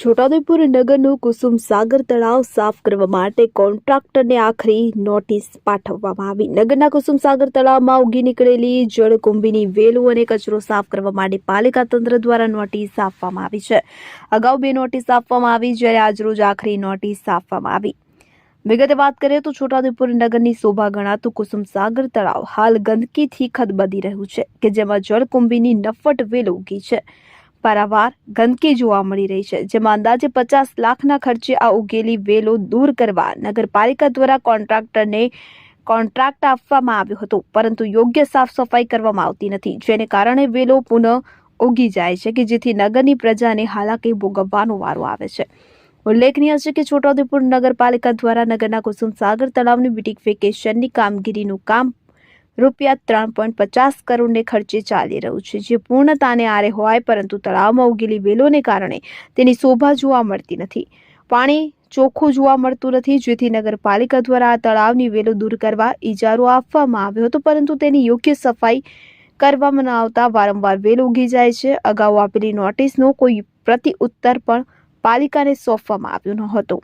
છોટાઉદેપુર નગરનું કુસુમ સાગર તળાવ સાફ કરવા માટે કોન્ટ્રાક્ટરને આખરી નોટિસ પાઠવવામાં આવી. નગરના કુસુમ સાગર તળાવમાં ઉગી નીકળેલી જળકુંભીની વેલું અને કચરો સાફ કરવા માટે પાલિકા તંત્ર દ્વારા નોટિસ આપવામાં આવી છે. અગાઉ બે નોટિસ આપવામાં આવી, જ્યારે આજરોજ આખરી નોટિસ આપવામાં આવી. વિગતે વાત કરીએ તો છોટાઉદેપુર નગરની શોભા ગણાતું કુસુમ સાગર તળાવ હાલ ગંદકીથી ખદબદી રહ્યું છે, કે જેમાં જળકુંભીની નફટ વેલ ઉગી છે. પારાવાર ગંદકી જોવા મળી રહી છે, જેમાં અંદાજે પચાસ લાખના ખર્ચે આ ઉગેલી વેલો દૂર કરવા નગરપાલિકા દ્વારા કોન્ટ્રાક્ટરને કોન્ટ્રાક્ટ આપવામાં આવ્યો હતો, પરંતુ યોગ્ય સાફ સફાઈ કરવામાં આવતી નથી, જેને કારણે વેલો પુનઃ ઉગી જાય છે કે જેથી નગરની પ્રજાને હાલાકી ભોગવવાનો વારો આવે છે. ઉલ્લેખનીય છે કે છોટાઉદેપુર નગરપાલિકા દ્વારા નગરના કુસુમ સાગર તળાવની બ્યુટિફિકેશનની કામગીરીનું કામ રૂપિયા ત્રણ પોઈન્ટ પચાસ કરોડને ખર્ચે ચાલી રહ્યું છે, જે પૂર્ણતાને આરે હોય પરંતુ તળાવમાં ઉગેલી વેલોને કારણે તેની શોભા જોવા મળતી નથી. પાણી ચોખ્ખું જોવા મળતું નથી, જેથી નગરપાલિકા દ્વારા આ તળાવની વેલો દૂર કરવા ઇજારો આપવામાં આવ્યો હતો, પરંતુ તેની યોગ્ય સફાઈ કરવામાં ન આવતા વારંવાર વેલ ઉગી જાય છે. અગાઉ આપેલી નોટિસનો કોઈ પ્રતિ ઉત્તર પણ પાલિકાને સોંપવામાં આવ્યો ન હતો.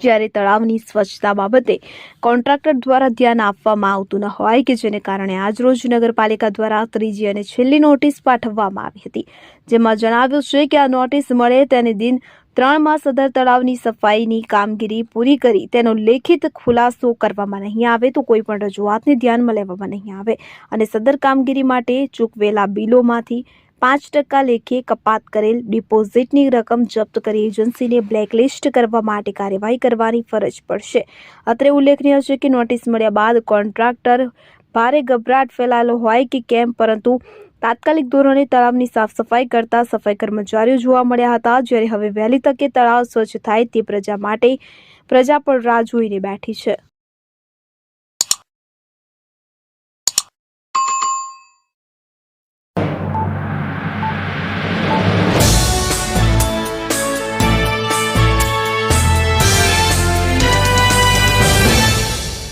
જ્યારે તળાવની સ્વચ્છતા બાબતે કોન્ટ્રાક્ટર દ્વારા ધ્યાન આપવામાં આવતું ન હોય કે જેને કારણે આજરોજ નગરપાલિકા દ્વારા ત્રીજી અને છેલ્લી નોટિસ પાઠવવામાં આવી હતી. જેમાં જણાવ્યું છે કે આ નોટિસ મળે તેને દિન ત્રણમાં સદર તળાવની સફાઈની કામગીરી પૂરી કરી તેનો લેખિત ખુલાસો કરવામાં નહીં આવે તો કોઈ પણ રજૂઆતને ધ્યાનમાં લેવામાં નહીં આવે અને સદર કામગીરી માટે ચૂકવેલા બિલોમાંથી પાંચ ટકા લેખે કપાત કરેલ ડિપોઝિટની રકમ જપ્ત કરી એજન્સીને બ્લેકલિસ્ટ કરવા માટે કાર્યવાહી કરવાની ફરજ પડશે. અત્રે ઉલ્લેખનીય છે કે નોટિસ મળ્યા બાદ કોન્ટ્રાક્ટર ભારે ગભરાટ ફેલાયેલો હોય કે કેમ, પરંતુ તાત્કાલિક ધોરણે તળાવની સાફ સફાઈ કરતા સફાઈ કર્મચારીઓ જોવા મળ્યા હતા. જ્યારે હવે વહેલી તકે તળાવ સ્વચ્છ થાય તે પ્રજા માટે પ્રજા પણ રાહ જોઈને બેઠી છે.